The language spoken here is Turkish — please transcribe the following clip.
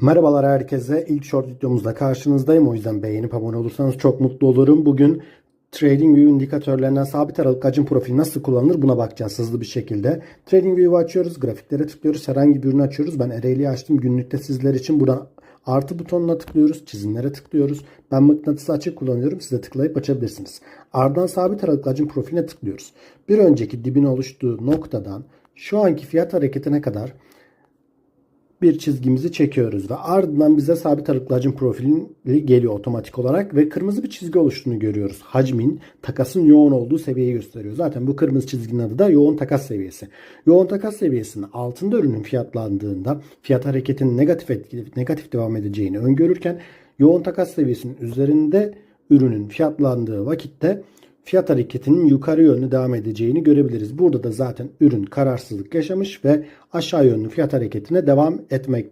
Merhabalar herkese. İlk short videomuzda karşınızdayım. O yüzden beğenip abone olursanız çok mutlu olurum. Bugün TradingView indikatörlerinden sabit aralık hacim profili nasıl kullanılır buna bakacağız hızlı bir şekilde. TradingView'u açıyoruz. Grafiklere tıklıyoruz. Herhangi bir ürünü açıyoruz. Ben Ereğli'yi açtım. Günlükte sizler için buradan artı butonuna tıklıyoruz. Çizimlere tıklıyoruz. Ben mıknatısı açık kullanıyorum. Siz de tıklayıp açabilirsiniz. Ardından sabit aralık hacim profiline tıklıyoruz. Bir önceki dibin oluştuğu noktadan şu anki fiyat hareketine kadar bir çizgimizi çekiyoruz ve ardından bize sabit aralıklı profili geliyor otomatik olarak ve kırmızı bir çizgi oluştuğunu görüyoruz. Hacmin takasın yoğun olduğu seviyeyi gösteriyor. Zaten bu kırmızı çizginin adı da yoğun takas seviyesi. Yoğun takas seviyesinin altında ürünün fiyatlandığında fiyat hareketinin negatif etkili, negatif devam edeceğini öngörürken yoğun takas seviyesinin üzerinde ürünün fiyatlandığı vakitte fiyat hareketinin yukarı yönlü devam edeceğini görebiliriz. Burada da zaten ürün kararsızlık yaşamış ve aşağı yönlü fiyat hareketine devam etmekte.